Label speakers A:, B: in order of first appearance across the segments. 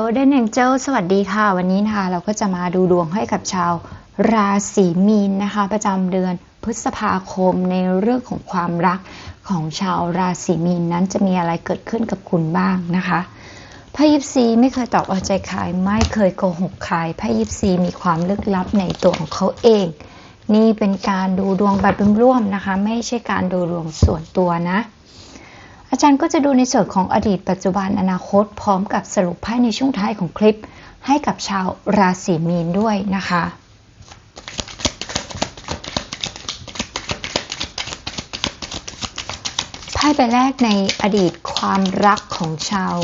A: Golden Angel สวัสดีค่ะ วันนี้นะคะ เราก็จะมาดูดวงให้กับชาวราศีมีนนะคะ ประจำเดือนพฤษภาคมในเรื่องของความรักของชาวราศีมีนนั้นจะมีอะไรเกิดขึ้นกับคุณบ้างนะคะไพ่ยิปซีไม่เคยตอบเอาใจใครไม่เคยโกหกใครไพ่ยิปซีมีความลึกลับในตัวของเขาเอง นี่เป็นการดูดวงแบบร่วมๆนะคะ ไม่ใช่การดูดวงส่วนตัวนะ อาจารย์ก็จะดูในส่วนของอดีตปัจจุบันอนาคต พร้อมกับสรุปไพ่ในช่วงท้ายของคลิป ให้กับชาวราศีมีนด้วยนะคะไพ่ใบแรกในอดีตความรักของชาว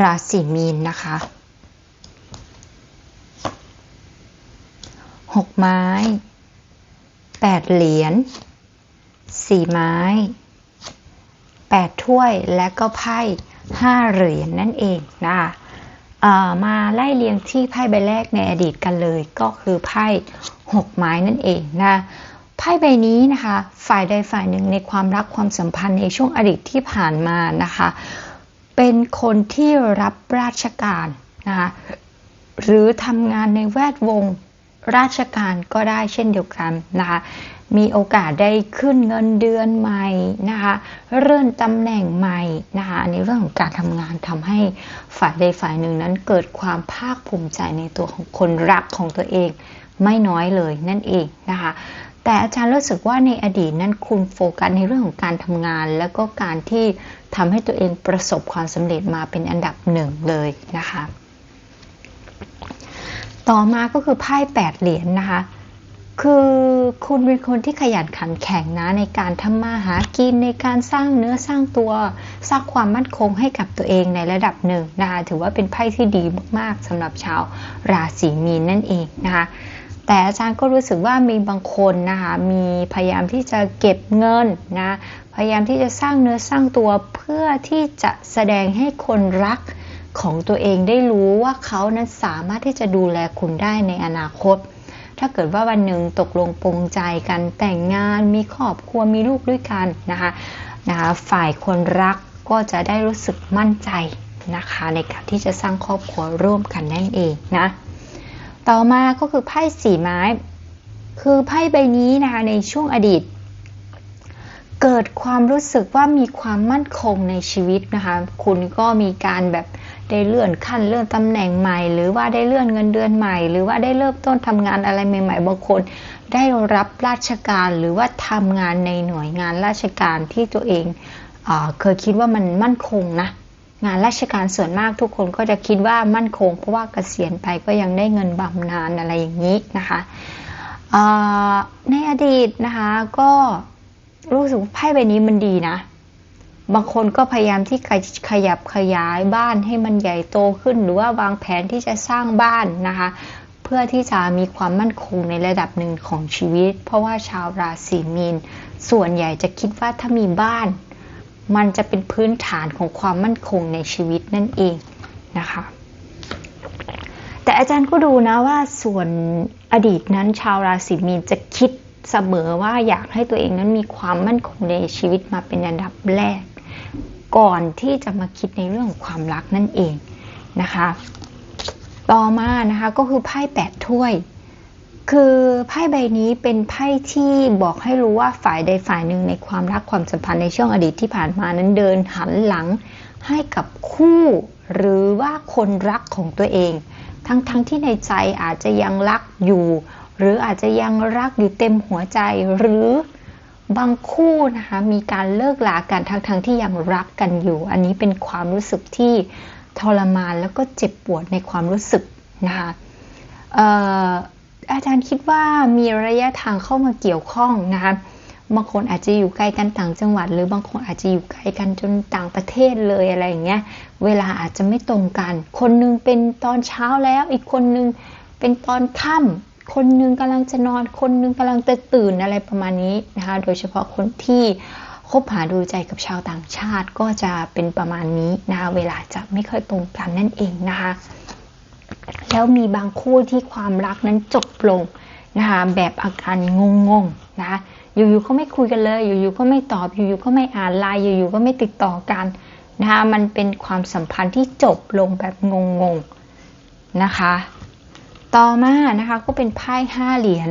A: ราศีมีนนะคะหกไม้แปดเหรียญสี่ไม้ 8 ถ้วยและก็ไพ่5เหรียญนนั่นเองนะคะมาไล่เรียงที่ไพ่ใบแรกในอดีตกันเลย ก็คือไพ่6ไม้นั่นเองนะไพ่ใบนี้นะคะ ฝ่ายใดฝ่ายหนึ่งในความรักความสัมพันธ์ในช่วงอดีตที่ผ่านมานะคะ เป็นคนที่รับราชการนะคะหรือทำงานในแวดวงราชการก็ได้เช่นเดียวกันนะคะ มีโอกาสได้ขึ้นเงินเดือนใหม่นะคะเลื่อนตำแหน่งใหม่นะคะในเรื่องของการทำงานทำให้ฝ่ายใดฝ่ายหนึ่งนั้นเกิดความภาคภูมิใจในตัวของคนรักของตัวเองไม่น้อยเลยนั่นเองนะคะแต่อาจารย์รู้สึกว่าในอดีตนั้นคุณโฟกัสในเรื่องของการทำงาน แล้วก็การที่ทำให้ตัวเองประสบความสำเร็จมาเป็นอันดับหนึ่งเลยนะคะต่อมาก็คือไพ่แปดเหรียญนนะคะ คือคุณเป็นคนที่ขยันขันแข็งนะในการทำมาหากินในการสร้างเนื้อสร้างตัวสร้างความมั่นคงให้กับตัวเองในระดับหนึ่งนะคะถือว่าเป็นไพ่ที่ดีมากๆสำหรับชาวราศีมีนนั่นเองนะคะแต่อาจารย์ก็รู้สึกว่ามีบางคนนะคะมีพยายามที่จะเก็บเงินนะพยายามที่จะสร้างเนื้อสร้างตัวเพื่อที่จะแสดงให้คนรักของตัวเองได้รู้ว่าเขานั้นสามารถที่จะดูแลคุณได้ในอนาคต ถ้าเกิดว่าวันหนึ่งตกลงปรงใจกันแต่งงานมีครอบครัวมีลูกด้วยกันนะคะนะคะฝ่ายคนรักก็จะได้รู้สึกมั่นใจนะคะในการที่จะสร้างครอบครัวร่วมกันนั่นเองนะต่อมาก็คือไพ่สีไม้ คือไพ่ใบนี้นะคะในช่วงอดีต เกิดความรู้สึกว่ามีความมั่นคงในชีวิตนะคะ คุณก็มีการแบบ ได้เลื่อนขั้นเลื่อนตำแหน่งใหม่ หรือว่าได้เลื่อนเงินเดือนใหม่ หรือว่าได้เริ่มต้นทำงานอะไรใหม่ ๆบางคน ได้รับราชการหรือว่าทำงานในหน่วยงานราชการที่ตัวเองเอเคยคิดว่ามันมั่นคงนะงานราชการส่วนมากทุกคนก็จะคิดว่ามั่นคง เพราะว่าเกษียณไปก็ยังได้เงินบำนาญอะไรอย่างนี้นะคะในอดีตนะคะก็รู้สึกไพ่ใบนี้มันดีนะ บางคนก็พยายามที่ขยับขยายบ้านให้มันใหญ่โตขึ้น หรือว่าวางแผนที่จะสร้างบ้านนะคะ เพื่อที่จะมีความมั่นคงในระดับหนึ่งของชีวิต เพราะว่าชาวราศีมีน ส่วนใหญ่จะคิดว่าถ้ามีบ้าน มันจะเป็นพื้นฐานของความมั่นคงในชีวิตนั่นเองนะคะ แต่อาจารย์ก็ดูนะว่าส่วนอดีตนั้นชาวราศีมีนจะคิดเสมอว่าอยากให้ตัวเองนั้นมีความมั่นคงในชีวิตมาเป็นอันดับแรก ก่อนที่จะมาคิดในเรื่องความรักนั่นเองนะคะ ต่อมานะคะก็คือไพ่แปดถ้วย คือไพ่ใบนี้เป็นไพ่ที่บอกให้รู้ว่าฝ่ายใดฝ่ายหนึ่งในความรักความสัมพันธ์ในช่วงอดีตที่ผ่านมานั้นเดินหันหลังให้กับคู่ หรือว่าคนรักของตัวเอง ทั้งๆทที่ในใจอาจจะยังรักอยู่ หรืออาจจะยังรักอยู่เต็มหัวใจหรือ บางคู่นะคะมีการเลิกลากันทั้งๆทที่ยังรักกันอยู่ อันนี้เป็นความรู้สึกที่ทรมานแล้วก็เจ็บปวดในความรู้สึกนะคะอาจารย์คิดว่ามีระยะทางเข้ามาเกี่ยวข้องนะคะบางคนอาจจะอยู่ไกลกันต่างจังหวัด หรือบางคนอาจจะอยู่ไกลกันจนต่างประเทศเลยอะไรอย่างเงี้ยเวลาอาจจะไม่ตรงกัน คนนึงเป็นตอนเช้าแล้วอีกคนนึงเป็นตอนค่ำ คนนึงกำลังจะนอน คนนึงกำลังจะตื่นอะไรประมาณนี้นะคะ โดยเฉพาะคนที่คบหาดูใจกับชาวต่างชาติก็จะเป็นประมาณนี้นะคะเวลาจะไม่ค่อยตรงกันนั่นเองนะคะ แล้วมีบางคู่ที่ความรักนั้นจบลงนะคะแบบอาการงงๆนะคะอยู่ๆก็ไม่คุยกันเลย อยู่ๆก็ไม่ตอบ อยู่ๆก็ไม่อ่านไลน์ อยู่ๆก็ไม่ติดต่อกันนะคะ มันเป็นความสัมพันธ์ที่จบลงแบบงงๆนะคะ ต่อมานะคะก็เป็นไพ่ห้าเหรียญ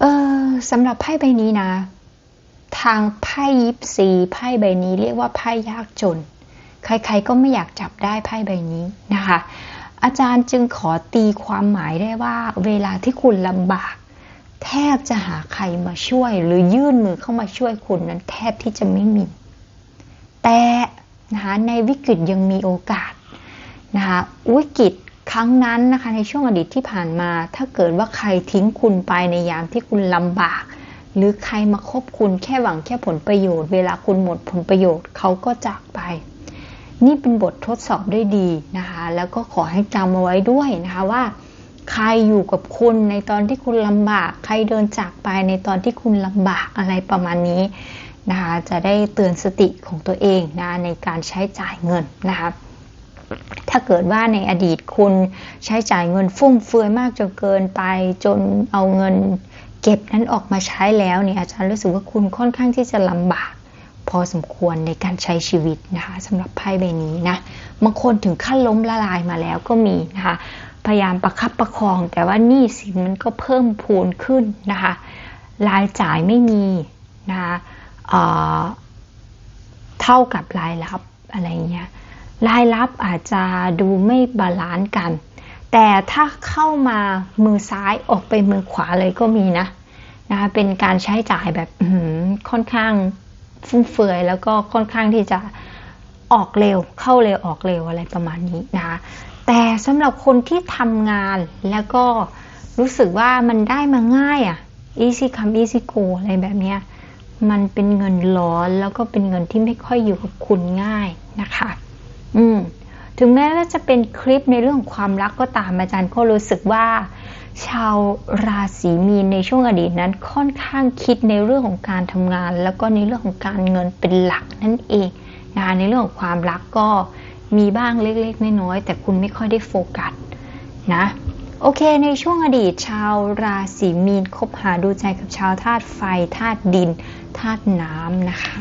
A: เออสำหรับไพ่ใบนี้นะ ทางไพ่ยิปซีไพ่ใบนี้เรียกว่าไพ่ยากจน ใครๆก็ไม่อยากจับได้ไพ่ใบนี้นะคะ อาจารย์จึงขอตีความหมายได้ว่า เวลาที่คุณลำบาก แทบจะหาใครมาช่วย หรือยื่นมือเข้ามาช่วยคุณนั้นแทบที่จะไม่มี แต่นะคะในวิกฤตยังมีโอกาสนะคะวิกฤต ครั้งนั้นนะคะในช่วงอดีตที่ผ่านมา ถ้าเกิดว่าใครทิ้งคุณไปในยามที่คุณลำบาก หรือใครมาคบคุณแค่หวังแค่ผลประโยชน์ เวลาคุณหมดผลประโยชน์เขาก็จากไป นี่เป็นบททดสอบได้ดีนะคะ แล้วก็ขอให้จำเอาไว้ด้วยนะคะว่า ใครอยู่กับคุณในตอนที่คุณลำบาก ใครเดินจากไปในตอนที่คุณลำบากอะไรประมาณนี้นะคะ จะได้เตือนสติของตัวเองนะในการใช้จ่ายเงินนะคะ ถ้าเกิดว่าในอดีตคุณใช้จ่ายเงินฟุ่มเฟือยมากจนเกินไปจนเอาเงินเก็บนั้นออกมาใช้แล้วเนี่ยอาจารย์รู้สึกว่าคุณค่อนข้างที่จะลำบาก พอสมควรในการใช้ชีวิตนะคะสำหรับไพ่ใบนี้นะบางคนถึงขั้นล้มละลายมาแล้วก็มีนะคะพยายามประคับประคอง แต่ว่านี้สินมันก็เพิ่มพูนขึ้นนะคะรายจ่ายไม่มีนะคะเท่ากับรายรับอะไรเงี้ย รายรับอาจจะดูไม่บาลานซ์กัน แต่ถ้าเข้ามามือซ้ายออกไปมือขวาเลยก็มีนะนะคะเป็นการใช้จ่ายแบบค่อนข้างฟุ่มเฟือยแล้วก็ค่อนข้างที่จะออกเร็ว เข้าเร็วออกเร็วอะไรประมาณนี้นะคะแต่สำหรับคนที่ทำงานแล้วก็รู้สึกว่ามันได้มาง่ายอะ่ะ easy come easy go อะไรแบบเนี้ยมันเป็นเงินร้อนแล้วก็เป็นเงินที่ไม่ค่อยอยู่กับคุณง่ายนะคะ อืมถึงแม้ว่าจะเป็นคลิปในเรื่องความรักก็ตามอาจารย์ก็รู้สึกว่า ชาวราศีมีนในช่วงอดีตนั้นค่อนข้างคิดในเรื่องของการทำงาน แล้วก็ในเรื่องของการเงินเป็นหลักนั่นเองนะคะในเรื่องของความรักก็มีบ้างเล็กๆน้อยๆแต่คุณไม่ค่อยได้โฟกัสนะโอเค ในช่วงอดีตชาวราศีมีนคบหาดูใจกับชาวธาตุไฟธาตุดินธาตุน้ำนะคะ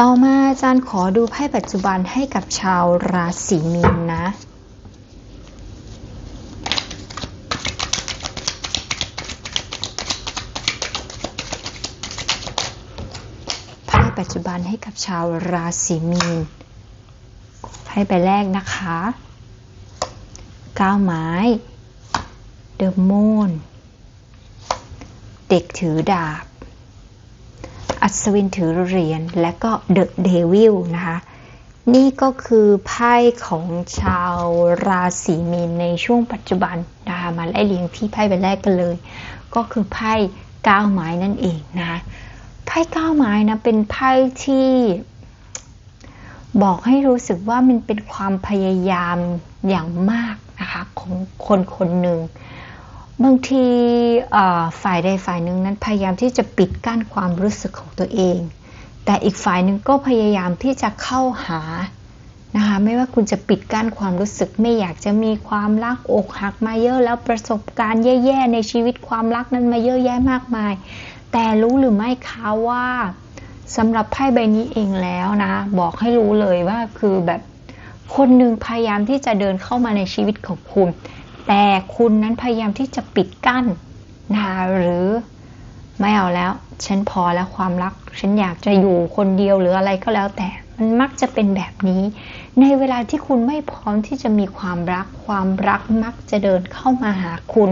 A: ต่อมาอาจารย์ขอดูไพ่ปัจจุบันให้กับชาวราศีมีนนะ ไพ่ปัจจุบันให้กับชาวราศีมีน ไพ่ใบแรกนะคะก้าวไม้เดอะมูนเด็กถือดาบ อัศวินถือเหรียญและก็เดอะเดวิลนะคะ นี่ก็คือไพ่ของชาวราศีมีนในช่วงปัจจุบันนะคะมาไล่เรียงที่ไพ่ใบแรกกันเลย ก็คือไพ่ก้าวไม้นั่นเองนะคะไพ่ก้าวไม้นะเป็นไพ่ที่บอกให้รู้สึกว่ามันเป็นความพยายามอย่างมากนะคะของคนคนหนึ่ง บางทีฝ่ายใดฝ่ายหนึ่งนั้นพยายามที่จะปิดกั้นความรู้สึกของตัวเอง แต่อีกฝ่ายหนึ่งก็พยายามที่จะเข้าหานะคะไม่ว่าคุณจะปิดกั้นความรู้สึกไม่อยากจะมีความรักอกหักมาเยอะแล้วประสบการณ์แย่ๆในชีวิตความรักนั้นมาเยอะแยะมากมาย แต่รู้หรือไม่คะว่าสำหรับไพ่ใบนี้เองแล้วนะบอกให้รู้เลยว่าคือแบบคนหนึ่งพยายามที่จะเดินเข้ามาในชีวิตของคุณ แต่คุณนั้นพยายามที่จะปิดกั้นนะคะหรือไม่เอาแล้ว ฉันพอแล้วความรัก ฉันอยากจะอยู่คนเดียวหรืออะไรก็แล้วแต่ มันมักจะเป็นแบบนี้ ในเวลาที่คุณไม่พร้อมที่จะมีความรัก ความรักมักจะเดินเข้ามาหาคุณ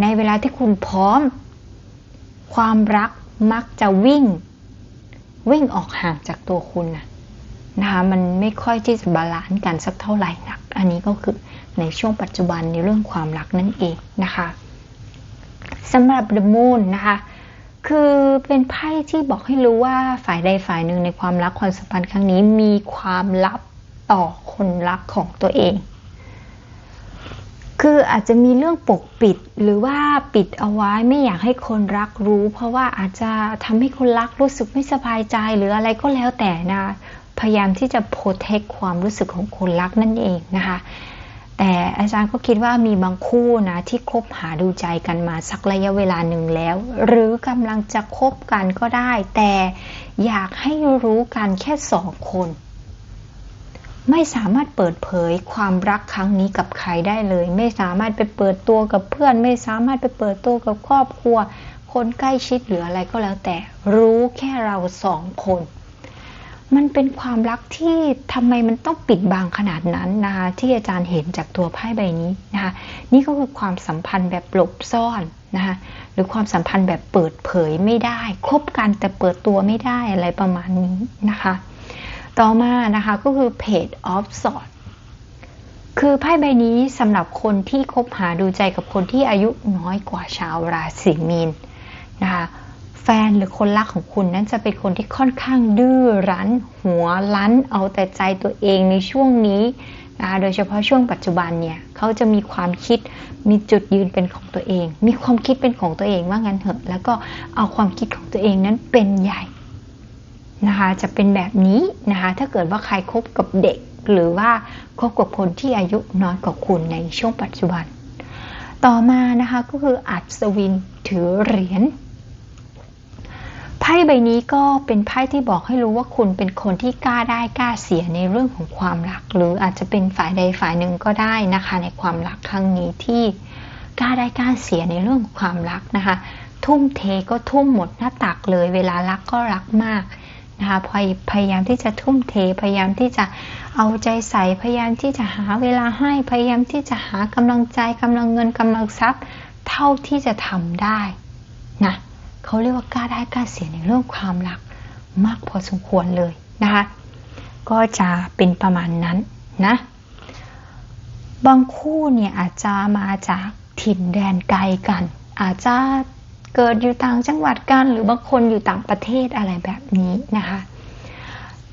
A: ในเวลาที่คุณพร้อม ความรักมักจะวิ่ง วิ่งออกห่างจากตัวคุณนะนะคะมันไม่ค่อยที่จะบาลานซ์กันสักเท่าไหร่นัก อันนี้ก็คือ ในช่วงปัจจุบันในเรื่องความรักนั่นเองนะคะสำหรับ The Moon นะคะคือเป็นไพ่ที่บอกให้รู้ว่าฝ่ายใดฝ่ายหนึ่งในความรักความสัมพันธ์ครั้งนี้มีความลับต่อคนรักของตัวเอง คืออาจจะมีเรื่องปกปิดหรือว่าปิดเอาไว้ไม่อยากให้คนรักรู้ เพราะว่าอาจจะทำให้คนรักรู้สึกไม่สบายใจหรืออะไรก็แล้วแต่นะ พยายามที่จะโปรเทคความรู้สึกของคนรักนั่นเองนะคะ แต่อาจารย์ก็คิดว่ามีบางคู่นะที่คบหาดูใจกันมาสักระยะเวลาหนึ่งแล้ว หรือกำลังจะคบกันก็ได้ แต่อยากให้รู้กันแค่สองคน ไม่สามารถเปิดเผยความรักครั้งนี้กับใครได้เลย ไม่สามารถไปเปิดตัวกับเพื่อน ไม่สามารถไปเปิดตัวกับครอบครัว คนใกล้ชิดหรืออะไรก็แล้วแต่ รู้แค่เราสองคน มันเป็นความรักที่ทำไมมันต้องปิดบังขนาดนั้นนะคะที่อาจารย์เห็นจากตัวไพ่ใบนี้นะคะนี่ก็คือความสัมพันธ์แบบหลบซ่อนนะคะหรือความสัมพันธ์แบบเปิดเผยไม่ได้ คบกันแต่เปิดตัวไม่ได้อะไรประมาณนี้นะคะ ต่อมานะคะก็คือ Page of Swords คือไพ่ใบนี้สำหรับคนที่คบหาดูใจกับคนที่อายุน้อยกว่าชาวราศีมีนนะคะ แฟนหรือคนรักของคุณนั้นจะเป็นคนที่ค่อนข้างดื้อรั้น หัวรั้น เอาแต่ใจตัวเองในช่วงนี้นะโดยเฉพาะช่วงปัจจุบันเนี่ยเขาจะมีความคิดมีจุดยืนเป็นของตัวเอง มีความคิดเป็นของตัวเองว่างั้นเถอะ แล้วก็เอาความคิดของตัวเองนั้นเป็นใหญ่นะคะจะเป็นแบบนี้นะคะถ้าเกิดว่าใครครบกับเด็ก หรือว่าคบกับคนที่อายุน้อยกว่าคุณในช่วงปัจจุบัน ต่อมานะคะก็คืออัศวินถือเหรียญ ไพ่ใบนี้ก็เป็นไพ่ที่บอกให้รู้ว่าคุณเป็นคนที่กล้าได้กล้าเสียในเรื่องของความรัก หรืออาจจะเป็นฝ่ายใดฝ่ายหนึ่งก็ได้นะคะ ในความรักครั้งนี้ที่กล้าได้กล้าเสียในเรื่องของความรักนะคะ ทุ่มเทก็ทุ่มหมดหน้าตักเลย เวลารักก็รักมากนะคะพยพยายามที่จะทุ่มเทพยายามที่จะเอาใจใส่พยายามที่จะหาเวลาให้พยายามที่จะหากำลังใจกำลังเงินกำลังทรัพย์ เท่าที่จะทำได้นะ เขาเรียกว่ากล้าได้กล้าเสียในเรื่องความรักมากพอสมควรเลยนะคะ ก็จะเป็นประมาณนั้นนะ บางคู่เนี่ยอาจจะมาจากถิ่นแดนไกลกัน อาจจะเกิดอยู่ต่างจังหวัดกัน หรือบางคนอยู่ต่างประเทศอะไรแบบนี้นะคะ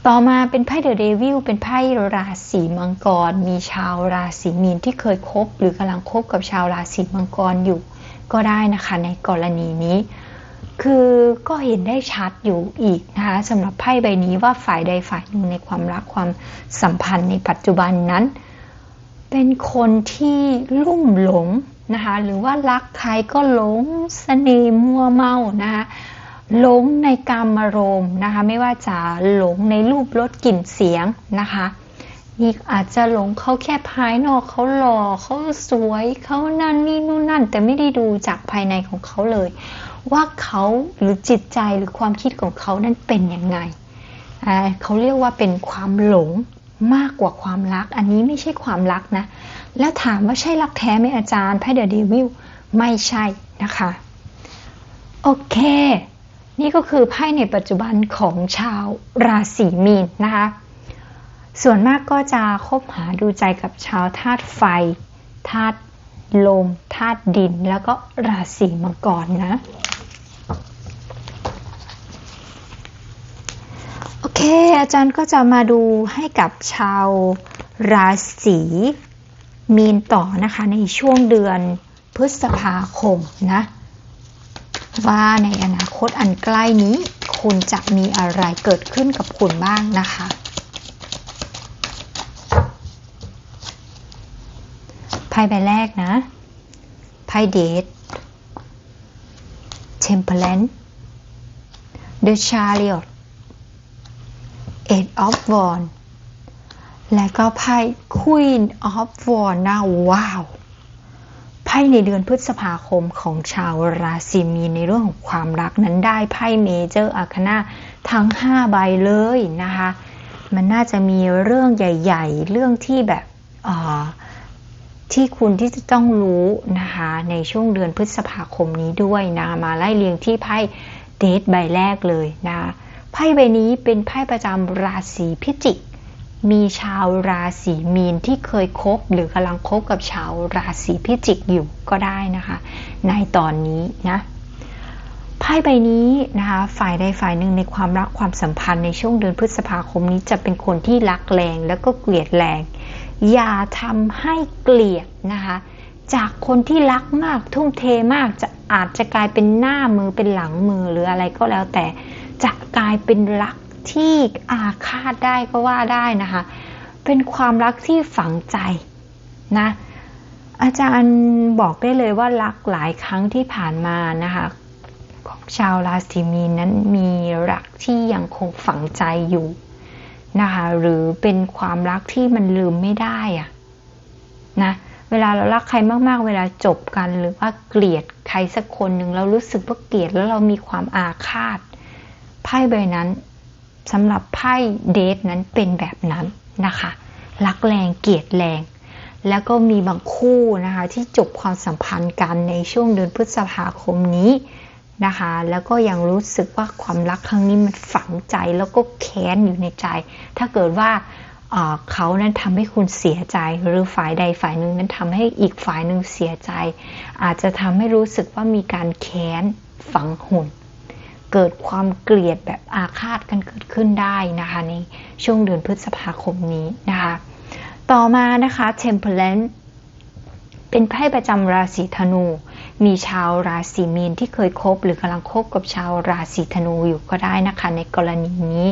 A: ต่อมาเป็นไพ่เดอะเดวิลเป็นไพ่ราศีมังกร มีชาวราศีมีนที่เคยคบ หรือกำลังคบกับชาวราศีมังกรอยู่ ก็ได้นะคะในกรณีนี้ คือก็เห็นได้ชัดอยู่อีกนะคะสำหรับไพ่ใบนี้ว่าฝ่ายใดฝ่ายหนึ่งในความรักความสัมพันธ์ในปัจจุบันนั้น เป็นคนที่ลุ่มหลงนะคะหรือว่ารักใครก็หลงสเสน่ห์มัวเมานะคะหลงในกามารมณ์นะคะไม่ว่าจะหลงในรูปรสกลิ่นเสียงนะคะนี่อาจจะหลงเขาแค่ภายนอกเขาหล่อเขาสวยเขานั่นนี่นู่นนั่น แต่ไม่ได้ดูจากภายในของเขาเลย ว่าเขาหรือจิตใจหรือความคิดของเขานั้นเป็นยังไง เขาเรียกว่าเป็นความหลงมากกว่าความรัก อันนี้ไม่ใช่ความรักนะ แล้วถามว่าใช่รักแท้ไหมอาจารย์ไพ่เดอะเดวิลไม่ใช่นะคะ โอเค นี่ก็คือไพ่ในปัจจุบันของชาวราศีมีนนะคะ ส่วนมากก็จะคบหาดูใจกับชาวธาตุไฟธาตุลมธาตุดินแล้วก็ราศีมังกรนะ โอเค อาจารย์ก็จะมาดูให้กับชาวราศีมีนต่อนะคะในช่วงเดือนพฤษภาคมนะ ว่าในอนาคตอันใกล้นี้ คุณจะมีอะไรเกิดขึ้นกับคุณบ้างนะคะ ไพ่ใบแรกนะ ไพ่เดท Temperance The Chariot Eight of Wands และก็ไพ่ Queen of Wands นะว้าวไพ่ในเดือนพฤษภาคมของชาวราศีมีในเรื่องของความรักนั้นได้ไพ่เมเจอร์อาคนาทั้ง 5 ใบเลยนะคะ มันน่าจะมีเรื่องใหญ่ ๆ เรื่องที่แบบที่คุณที่จะต้องรู้นะคะในช่วงเดือนพฤษภาคมนี้ด้วยนะมาไล่เรียงที่ไพ่เดทใบแรกเลยนะไพ่ใบนี้เป็นไพ่ประจำราศีพิจิก มีชาวราศีมีนที่เคยคบหรือกำลังคบกับชาวราศีพิจิกอยู่ก็ได้นะคะ ในตอนนี้นะไพ่ใบนี้นะคะฝ่ายใดฝ่ายหนึ่งในความรักความสัมพันธ์ในช่วงเดือนพฤษภาคมนี้จะเป็นคนที่รักแรงแล้วก็เกลียดแรง อย่าทำให้เกลียดนะคะจากคนที่รักมากทุ่มเทมากจะอาจจะกลายเป็นหน้ามือเป็นหลังมือหรืออะไรก็แล้วแต่ จะกลายเป็นรักที่อาฆาตได้ก็ว่าได้นะคะ เป็นความรักที่ฝังใจนะ อาจารย์บอกได้เลยว่ารักหลายครั้งที่ผ่านมานะคะของชาวราศีมีนนั้นมีรักที่ยังคงฝังใจอยู่นะคะหรือเป็นความรักที่มันลืมไม่ได้อะนะเวลาเรารักใครมากๆ เวลาจบกันหรือว่าเกลียดใครสักคนหนึ่งเรารู้สึกว่าเกลียดแล้วเรามีความอาฆาต ไพ่ใบนั้นสำหรับไพ่เดทนั้นเป็นแบบนั้นนะคะ รักแรงเกลียดแรง แล้วก็มีบางคู่นะคะ ที่จบความสัมพันธ์กันในช่วงเดือนพฤษภาคมนี้นะคะ แล้วก็ยังรู้สึกว่าความรักครั้งนี้มันฝังใจแล้วก็แค้นอยู่ในใจ ถ้าเกิดว่าเขานั้นทำให้คุณเสียใจ หรือฝ่ายใดฝ่ายหนึ่งนั้นทำให้อีกฝ่ายหนึ่งเสียใจ อาจจะทำให้รู้สึกว่ามีการแค้นฝังหุ่น เกิดความเกลียดแบบอาฆาตกันเกิดขึ้นได้นะคะในช่วงเดือนพฤษภาคมนี้นะคะ ต่อมานะคะ Temperance เป็นไพ่ประจำราศีธนู มีชาวราศีมีนที่เคยคบหรือกำลังคบกับชาวราศีธนูอยู่ก็ได้นะคะ ในกรณีนี้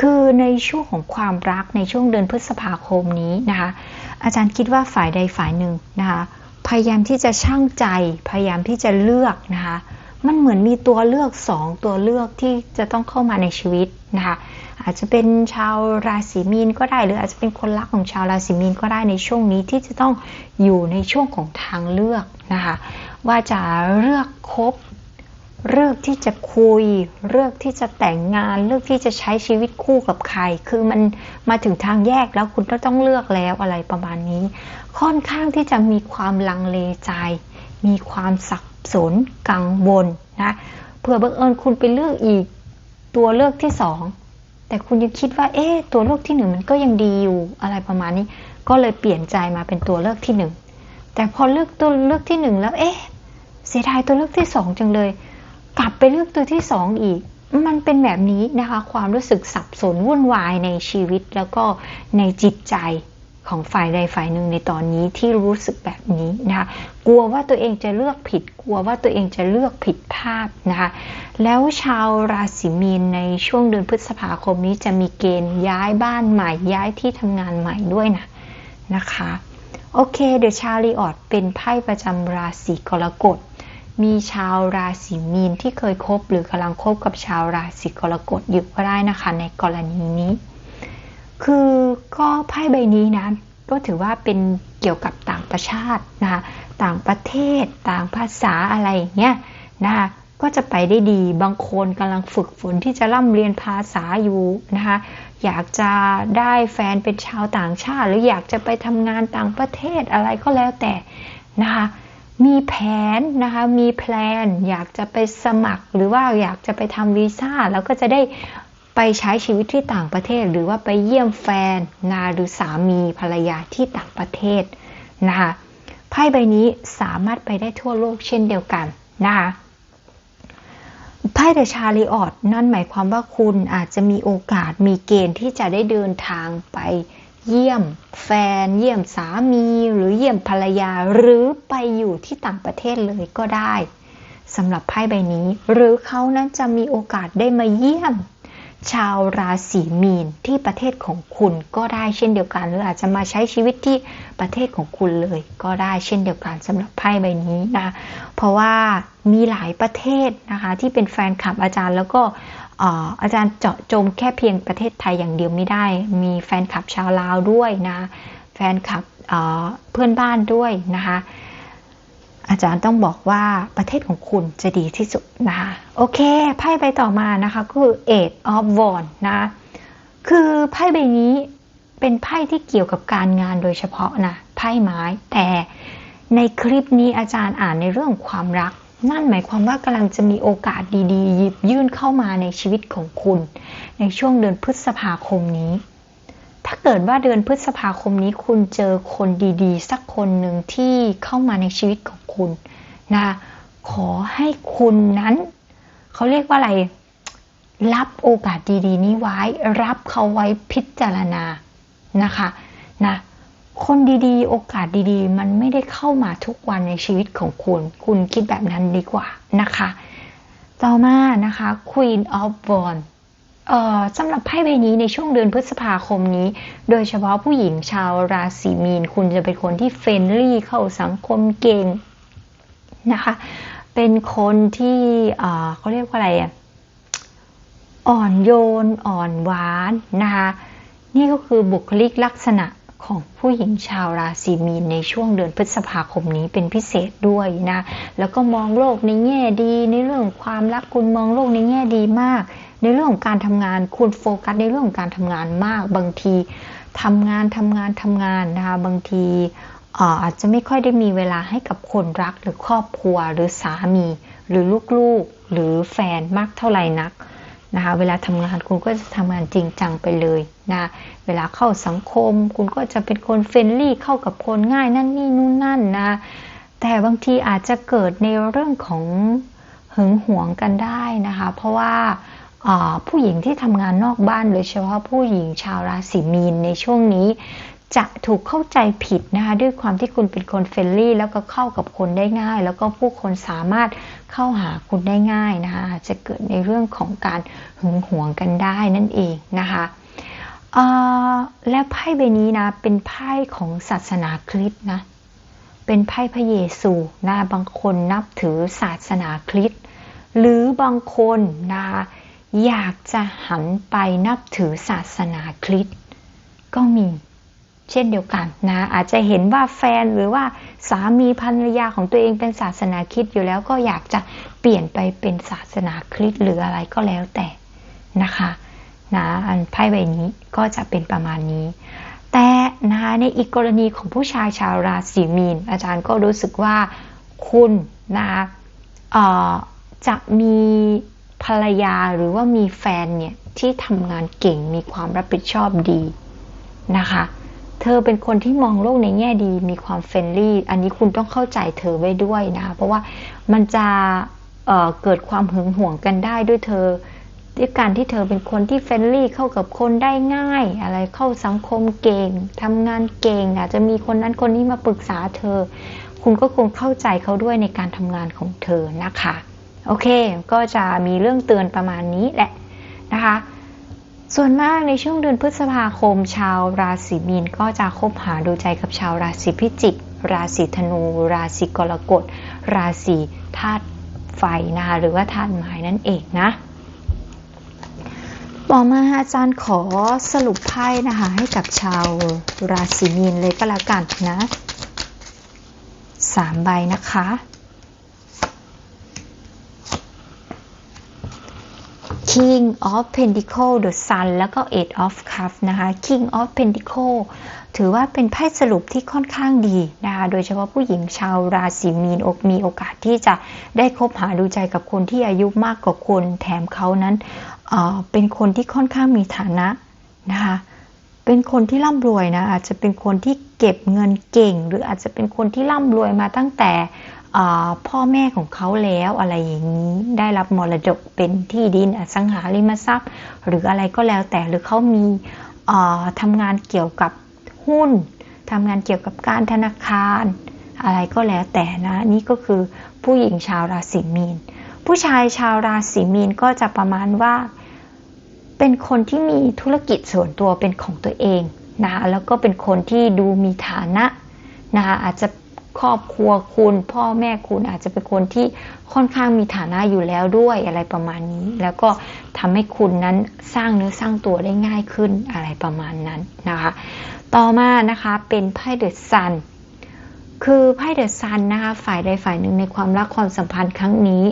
A: คือในช่วงของความรักในช่วงเดือนพฤษภาคมนี้นะคะ อาจารย์คิดว่าฝ่ายใดฝ่ายหนึ่งนะคะ พยายามที่จะช่างใจ พยายามที่จะเลือกนะคะ มันเหมือนมีตัวเลือกสองตัวเลือกที่จะต้องเข้ามาในชีวิตนะคะอาจจะเป็นชาวราศีมีนก็ได้ หรืออาจจะเป็นคนรักของชาวราศีมีนก็ได้ในช่วงนี้ที่จะต้องอยู่ในช่วงของทางเลือกนะคะว่าจะเลือกคบเลือกที่จะคุย เลือกที่จะแต่งงาน เลือกที่จะใช้ชีวิตคู่กับใคร คือมันมาถึงทางแยกแล้วคุณก็ต้องเลือกแล้วอะไรประมาณนี้ ค่อนข้างที่จะมีความลังเลใจ มีความสับ สนกังวลนะเผื่อบังเอิญคุณไปเลือกอีกตัวเลือกที่สองแต่คุณยังคิดว่าเอ๊ะตัวเลือกที่หนึ่งมันก็ยังดีอยู่อะไรประมาณนี้ ก็เลยเปลี่ยนใจมาเป็นตัวเลือกที่หนึ่งแต่พอเลือกตัวเลือกที่หนึ่งแล้วเอ๊ะเสียดายตัวเลือกที่สองจังเลย กลับไปเลือกตัวที่สองอีก มันเป็นแบบนี้นะคะ ความรู้สึกสับสนวุ่นวายในชีวิตแล้วก็ในจิตใจ ของฝ่ายใดฝ่ายหนึ่งในตอนนี้ที่รู้สึกแบบนี้นะคะกลัวว่าตัวเองจะเลือกผิด กลัวว่าตัวเองจะเลือกผิดภาพนะคะแล้วชาวราศีมีนในช่วงเดือนพฤษภาคมนี้จะมีเกณฑ์ย้ายบ้านใหม่ย้ายที่ทำงานใหม่ด้วยนะนะคะโอเคเดอะชาลีออดเป็นไพ่ประจำราศีกรกฎมีชาวราศีมีนที่เคยคบหรือกำลังคบกับชาวราศีกรกฎอยู่ก็ได้นะคะในกรณีนี้ คือก็ไพ่ใบนี้นะก็ถือว่าเป็นเกี่ยวกับต่างประชาตินะคะต่างประเทศต่างภาษาอะไรเงี้ยนะคะก็จะไปได้ดีบางคนกำลังฝึกฝนที่จะร่ำเรียนภาษาอยู่นะคะอยากจะได้แฟนเป็นชาวต่างชาติ หรืออยากจะไปทำงานต่างประเทศอะไรก็แล้วแต่นะคะมีแผนนะคะมีแพลนอยากจะไปสมัครหรือว่าอยากจะไปทำวีซ่าแล้วก็จะได้ ไปใช้ชีวิตที่ต่างประเทศ หรือว่าไปเยี่ยมแฟนนาหรือสามีภรรยาที่ต่างประเทศนะคะไพ่ใบนี้สามารถไปได้ทั่วโลกเช่นเดียวกันนะคะไพ่เดชาลีออดนั่นหมายความว่าคุณอาจจะมีโอกาสมีเกณฑ์ที่จะได้เดินทางไปเยี่ยมแฟน เยี่ยมสามีหรือเยี่ยมภรรยา หรือไปอยู่ที่ต่างประเทศเลยก็ได้สำหรับไพ่ใบนี้ หรือเขานั้นจะมีโอกาสได้มาเยี่ยม ชาวราศีมีนที่ประเทศของคุณก็ได้เช่นเดียวกัน หรืออาจจะมาใช้ชีวิตที่ประเทศของคุณเลย ก็ได้เช่นเดียวกันสำหรับไพ่ใบนี้นะเพราะว่ามีหลายประเทศนะคะที่เป็นแฟนคลับอาจารย์แล้วก็อาจารย์เจาะจงแค่เพียงประเทศไทยอย่างเดียวไม่ได้ มีแฟนคลับชาวลาวด้วยนะแฟนคลับเพื่อนบ้านด้วยนะคะ อาจารย์ต้องบอกว่าประเทศของคุณจะดีที่สุดนะคะโอเค ไพ่ใบต่อมานะคะคือ Eight of Wands นะคือไพ่ใบนี้เป็นไพ่ที่เกี่ยวกับการงานโดยเฉพาะนะไพ่ไม้ แต่ในคลิปนี้อาจารย์อ่านในเรื่องความรัก นั่นหมายความว่ากำลังจะมีโอกาสดีๆ หยิบยื่นเข้ามาในชีวิตของคุณ ในช่วงเดือนพฤษภาคมนี้ ถ้าเกิดว่าเดือนพฤษภาคมนี้คุณเจอคนดีๆ สักคนหนึ่งที่เข้ามาในชีวิตของคุณนะขอให้คุณนั้น เขาเรียกว่าอะไร รับโอกาสดีๆ นี้ไว้ รับเขาไว้พิจารณานะคะนะคนดีๆ โอกาสดีๆ มันไม่ได้เข้ามาทุกวันในชีวิตของคุณ คุณคิดแบบนั้นดีกว่านะคะ ต่อมานะคะ Queen of Wands เอ่อ สำหรับไพ่ใบนี้ในช่วงเดือนพฤษภาคมนี้ โดยเฉพาะผู้หญิงชาวราศีมีน คุณจะเป็นคนที่เฟรนลี่เข้าสังคมเก่งนะคะ เป็นคนที่เเขาเรียกว่าอะไรอะอ่อนโยน อ่อนหวานนะคะ นี่ก็คือบุคลิกลักษณะ ของผู้หญิงชาวราศีมีนในช่วงเดือนพฤษภาคมนี้เป็นพิเศษด้วยนะ แล้วก็มองโลกในแง่ดี ในเรื่องความรักคุณมองโลกในแง่ดีมาก ในเรื่องของการทำงานคุณโฟกัสในเรื่องของการทำงานมาก บางทีทำงานทำงานทำงานนะคะบางทีอาจจะไม่ค่อยได้มีเวลาให้กับคนรักหรือครอบครัวหรือสามี หรือลูกๆ หรือแฟนมากเท่าไหร่นัก นะคะเวลาทำงานคุณก็จะทำงานจริงจังไปเลยนะเวลาเข้าสังคม คุณก็จะเป็นคนเฟรนลี่เข้ากับคนง่ายนั่นนี่นู่นนั่นนะแต่บางทีอาจจะเกิดในเรื่องของหึงหวงกันได้นะคะ เพราะว่าผู้หญิงที่ทำงานนอกบ้านโดยเฉพาะผู้หญิงชาวราศีมีนในช่วงนี้ จะถูกเข้าใจผิดนะคะด้วยความที่คุณเป็นคนเฟรนลี่ แล้วก็เข้ากับคนได้ง่าย แล้วก็ผู้คนสามารถเข้าหาคุณได้ง่ายนะคะจะเกิดในเรื่องของการหึงหวงกันได้นั่นเองนะคะและไพ่ใบนี้นะเป็นไพ่ของศาสนาคริสต์นะเป็นไพ่พระเยซูนะบางคนนับถือศาสนาคริสต์หรือบางคนนะอยากจะหันไปนับถือศาสนาคริสต์ก็มี เช่นเดียวกันนะอาจจะเห็นว่าแฟนหรือว่าสามีภรรยาของตัวเองเป็นศาสนาคริสต์อยู่แล้วก็อยากจะเปลี่ยนไปเป็นศาสนาคริสต์หรืออะไรก็แล้วแต่นะคะนะอันไพ่ใบนี้ก็จะเป็นประมาณนี้ แต่นะคะในอีกกรณีของผู้ชายชาวราศีมีน อาจารย์ก็รู้สึกว่าคุณนะคะจะมีภรรยาหรือว่ามีแฟนเนี่ยที่ทำงานเก่งมีความรับผิดชอบดีนะคะ เธอเป็นคนที่มองโลกในแง่ดี มีความเฟรนลี่ อันนี้คุณต้องเข้าใจเธอไว้ด้วยนะ เพราะว่ามันจะเเกิดความหึงหวงกันได้ด้วยเธอ ด้วยการที่เธอเป็นคนที่เฟรนลี่เข้ากับคนได้ง่าย อะไรเข้าสังคมเก่งทำงานเก่งอาจจะมีคนนั้นคนนี้มาปรึกษาเธอ คุณก็คงเข้าใจเขาด้วยในการทำงานของเธอนะคะ โอเค ก็จะมีเรื่องเตือนประมาณนี้แหละนะคะ ส่วนมากในช่วงเดือนพฤษภาคม ชาวราศีมีนก็จะคบหาดูใจกับชาวราศีพิจิก ราศีธนู ราศีกรกฎ ราศีธาตุไฟนะคะหรือว่าธาตุไม้นั่นเองนะ ต่อมาอาจารย์ขอสรุปไพ่นะคะให้กับชาวราศีมีนเลยก็แล้วกันนะสามใบนะคะ King of Pentacle the Sun แล้วก็ Eight of Cups นะคะ King of Pentacle ถือว่าเป็นไพ่สรุปที่ค่อนข้างดีนะคะ โดยเฉพาะผู้หญิงชาวราศีมีนอกมีโอกาสที่จะได้คบหาดูใจกับคนที่อายุมากกว่าคนแถมเขานั้นเเป็นคนที่ค่อนข้างมีฐานะนะคะ เป็นคนที่ร่ำรวยนะ อาจจะเป็นคนที่เก็บเงินเก่ง หรืออาจจะเป็นคนที่ร่ำรวยมาตั้งแต่ พ่อแม่ของเขาแล้วอะไรอย่างนี้ได้รับมรดกเป็นที่ดินอสังหาริมทรัพย์ หรืออะไรก็แล้วแต่หรือเขามีทำงานเกี่ยวกับหุ้นทำงานเกี่ยวกับการธนาคาร อะไรก็แล้วแต่นะ นี่ก็คือผู้หญิงชาวราศีมีน ผู้ชายชาวราศีมีนก็จะประมาณว่า เป็นคนที่มีธุรกิจส่วนตัวเป็นของตัวเองนะแล้วก็เป็นคนที่ดูมีฐานะนะคะอาจจะ ครอบครัวคุณ พ่อแม่คุณอาจจะเป็นคนที่ค่อนข้างมีฐานะอยู่แล้วด้วยอะไรประมาณนี้ แล้วก็ทำให้คุณนั้นสร้างเนื้อสร้างตัวได้ง่ายขึ้นอะไรประมาณนั้นนะคะ ต่อมานะคะเป็นไพ่เดอะซันคือไพ่เดอะซันนะคะฝ่ายใดฝ่ายหนึ่งในความรักความสัมพันธ์ครั้งนี้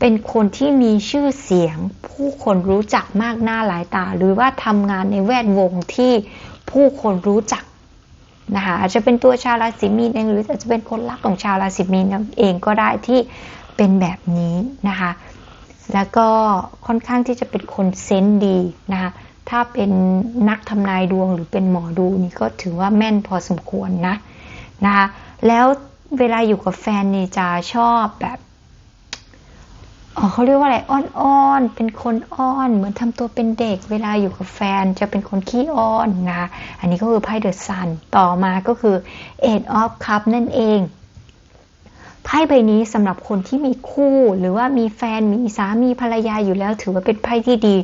A: เป็นคนที่มีชื่อเสียง ผู้คนรู้จักมากหน้าหลายตา หรือว่าทำงานในแวดวงที่ผู้คนรู้จัก นะคะอาจจะเป็นตัวชาวราศีมีนเองหรืออาจจะเป็นคนรักของชาวราศีมีนเองก็ได้ที่เป็นแบบนี้นะคะแล้วก็ค่อนข้างที่จะเป็นคนเซนดีนะคะถ้าเป็นนักทำนายดวงหรือเป็นหมอดูนี่ก็ถือว่าแม่นพอสมควรนะนะคะแล้วเวลาอยู่กับแฟนนี่จะชอบแบบ เขาเรียกว่าอะไรอ้อนๆ เป็นคนอ้อน เหมือนทำตัวเป็นเด็ก เวลาอยู่กับแฟนจะเป็นคนขี้อ้อนนะ อันนี้ก็คือไพ่เดอะซัน ต่อมาก็คือ Eight of Cup นั่นเองไพ่ใบนี้สำหรับคนที่มีคู่ หรือว่ามีแฟนมีสามีภรรยาอยู่แล้ว ถือว่าเป็นไพ่ที่ดี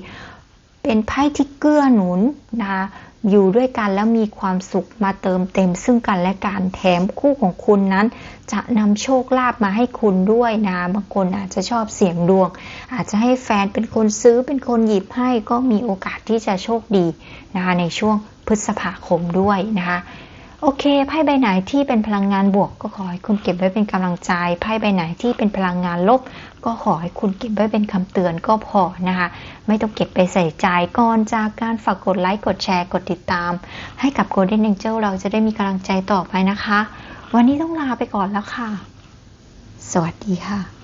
A: เป็นไพ่ที่เกื้อหนุนนะ อยู่ด้วยกันแล้วมีความสุขมาเติมเต็มซึ่งกันและกันแถมคู่ของคุณนั้น จะนำโชคลาภมาให้คุณด้วยนะบางคนอาจจะชอบเสี่ยงดวง อาจจะให้แฟนเป็นคนซื้อเป็นคนหยิบให้ก็มีโอกาสที่จะโชคดีนะคะในช่วงพฤษภาคมด้วยนะคะ โอเคไพ่ใบไหนที่เป็นพลังงานบวกก็ขอให้คุณเก็บไว้เป็นกำลังใจไพ่ใบไหนที่เป็นพลังงานลบ ก็ขอให้คุณเก็บไว้เป็นคำเตือนก็พอนะคะ ไม่ต้องเก็บไปใส่ใจก่อนจากการฝากกดไลค์กดแชร์กดติดตาม ให้กับ Golden Angel เราจะได้มีกำลังใจต่อไปนะคะ วันนี้ต้องลาไปก่อนแล้วค่ะ สวัสดีค่ะ